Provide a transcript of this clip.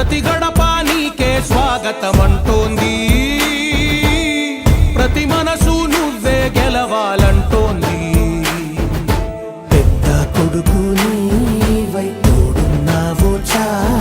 ప్రతి గడప నీకే స్వాగతమంటోంది. ప్రతి మనసు నువ్వే గెలవాలంటోంది. పెద్ద కొడుకు నీవై తోడున్నావు పెద్ద